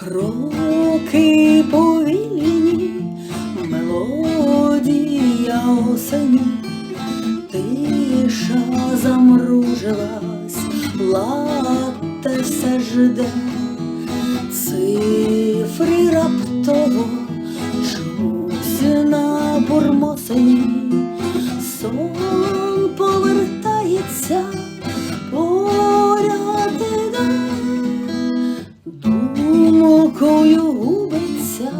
Кроки повільні, мелодія осені, тиша замружилась, лате все жде, цифри раптово чомусь на бурмосені. Думкою губиться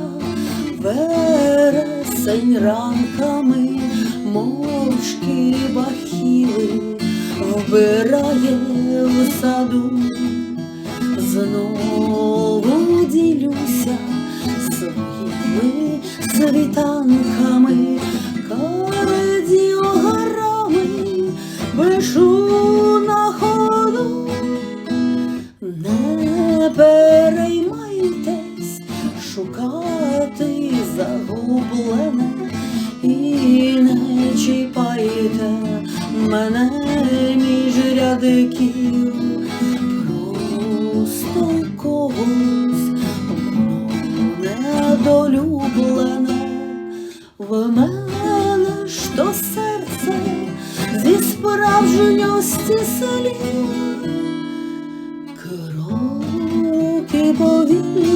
вересень ранками, мовчки бахіли вбирає в саду, знову ділюся своїми світанками, кардіограми, пишу на ходу. Не шукати загублене і не чіпайте мене між рядиків, просто когось недолюблене в мене ж то серце зі справжньості слів. Кроки повільні,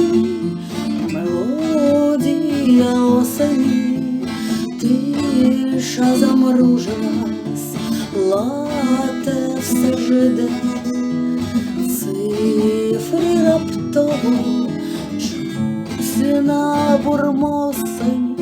тиша замружилась, лате все жиде, цифри раптово чомусь на бурмосені,